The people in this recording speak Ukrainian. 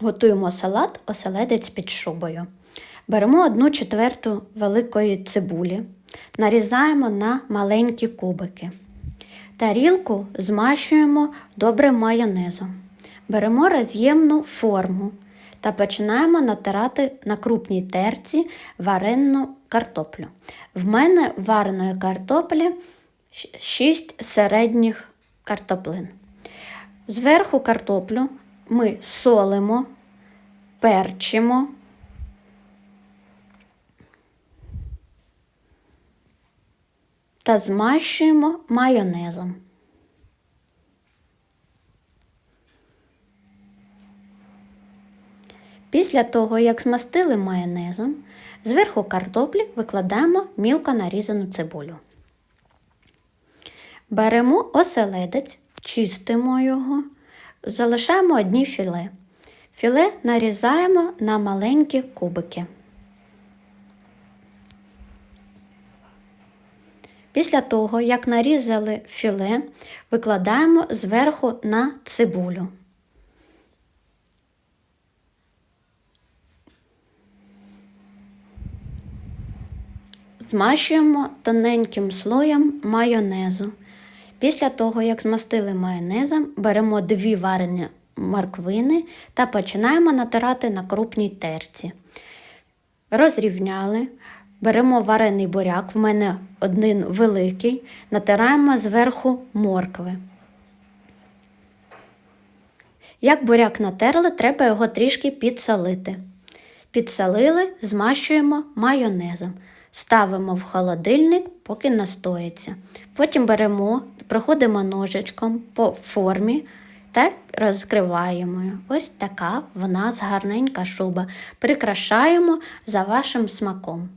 Готуємо салат оселедець під шубою. Беремо 1 четверту великої цибулі, нарізаємо на маленькі кубики. Тарілку змащуємо добрим майонезом. Беремо роз'ємну форму та починаємо натирати на крупній терці варену картоплю. В мене вареної картоплі 6 середніх картоплин. Зверху картоплю ми солимо, перчимо. Та змащуємо майонезом. Після того, як змастили майонезом, зверху картоплі викладаємо мілко нарізану цибулю. Беремо оселедець, чистимо його, залишаємо одні філе. Філе нарізаємо на маленькі кубики. Після того, як нарізали філе, викладаємо зверху на цибулю. Змащуємо тоненьким слоєм майонезу. Після того, як змастили майонезом, беремо дві варені морквини та починаємо натирати на крупній терці. Розрівняли, беремо варений буряк, в мене один великий, натираємо зверху моркви. Як буряк натерли, треба його трішки підсолити. Підсолили, змащуємо майонезом. Ставимо в холодильник, поки настоїться. Потім беремо, проходимо ножичком по формі та розкриваємо. Ось така в нас гарненька шуба. Прикрашаємо за вашим смаком.